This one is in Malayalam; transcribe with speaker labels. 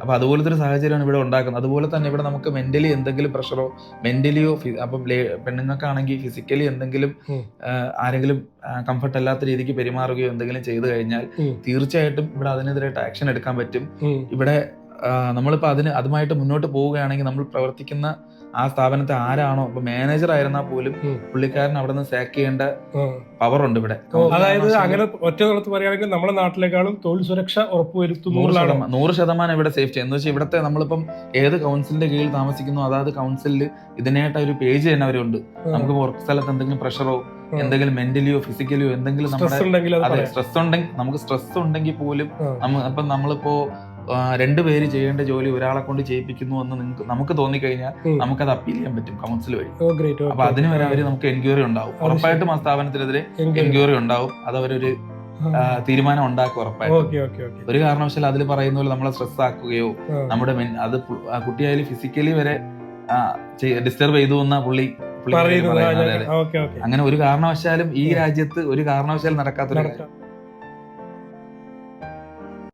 Speaker 1: അപ്പൊ അതുപോലത്തെ ഒരു സാഹചര്യമാണ് ഇവിടെ ഉണ്ടാക്കുന്നത്. അതുപോലെ തന്നെ ഇവിടെ നമുക്ക് മെന്റലി എന്തെങ്കിലും പ്രഷറോ മെന്റലിയോ അപ്പം പെണ്ണുങ്ങൾക്കാണെങ്കിൽ ഫിസിക്കലി എന്തെങ്കിലും ആരെങ്കിലും കംഫർട്ട് അല്ലാത്ത രീതിക്ക് പെരുമാറുകയോ എന്തെങ്കിലും ചെയ്തു കഴിഞ്ഞാൽ തീർച്ചയായിട്ടും ഇവിടെ അതിനെതിരായിട്ട് ആക്ഷൻ എടുക്കാൻ പറ്റും. ഇവിടെ ആ, നമ്മളിപ്പോ അതിന് അതുമായിട്ട് മുന്നോട്ട് പോവുകയാണെങ്കിൽ നമ്മൾ പ്രവർത്തിക്കുന്ന ആ സ്ഥാപനത്തെ ആരാണോ? ഇപ്പൊ മാനേജർ ആയിരുന്നാൽ പോലും. പുള്ളിക്കാരൻ അവിടെ നിന്ന് സാക്ക് ചെയ്യേണ്ട പവർ ഉണ്ട് ഇവിടെ.
Speaker 2: അതായത് അങ്ങനെ ഒറ്റ നിലത്ത് പറയുകയാണെങ്കിൽ നമ്മുടെ നാട്ടിലേക്കാളും തൊഴിൽ സുരക്ഷ ഉറപ്പുവരുത്തുന്നു
Speaker 1: നൂറ് ശതമാനം ഇവിടെ സേഫ്റ്റി എന്ന് വെച്ചാൽ ഇവിടുത്തെ നമ്മളിപ്പം ഏത് കൗൺസിലിന്റെ കീഴിൽ താമസിക്കുന്നു അതായത് കൗൺസിലിൽ ഇതിനായിട്ട് ഒരു പേജ് തന്നെ അവരുണ്ട്. നമുക്ക് വർക്ക് സ്ഥലത്ത് എന്തെങ്കിലും പ്രഷറോ എന്തെങ്കിലും മെന്റലിയോ ഫിസിക്കലിയോ എന്തെങ്കിലും
Speaker 2: സ്ട്രെസ്
Speaker 1: നമ്മുടെ സ്ട്രെസ് ഉണ്ടെങ്കിൽ നമുക്ക് സ്ട്രെസ് ഉണ്ടെങ്കിൽ പോലും നമ്മ അപ്പം നമ്മളിപ്പോ ആ, രണ്ടുപേര് ചെയ്യേണ്ട ജോലി ഒരാളെ കൊണ്ട് ചെയ്യിപ്പിക്കുന്നു എന്ന് നിങ്ങൾക്ക് നമുക്ക് തോന്നിക്കഴിഞ്ഞാൽ നമുക്കത് അപ്പീൽ ചെയ്യാൻ പറ്റും കൗൺസിൽ വഴി. അപ്പൊ അതിന് വരെ അവർ നമുക്ക് എൻക്വയറി ഉണ്ടാവും. ഉറപ്പായിട്ടും ആ സ്ഥാപനത്തിനെതിരെ എൻക്വയറി ഉണ്ടാവും. അത് അവരൊരു തീരുമാനം ഉണ്ടാക്കും ഉറപ്പായിട്ടും. ഒരു കാരണവശാലും അതിൽ പറയുന്ന പോലെ നമ്മളെ സ്ട്രെസ് ആക്കുകയോ നമ്മുടെ അത് കുട്ടിയായാലും ഫിസിക്കലി വരെ ഡിസ്റ്റർബ് ചെയ്തു എന്ന പുള്ളി അങ്ങനെ ഒരു കാരണവശാലും ഈ രാജ്യത്ത് ഒരു കാരണവശാലും നടക്കാത്തൊരു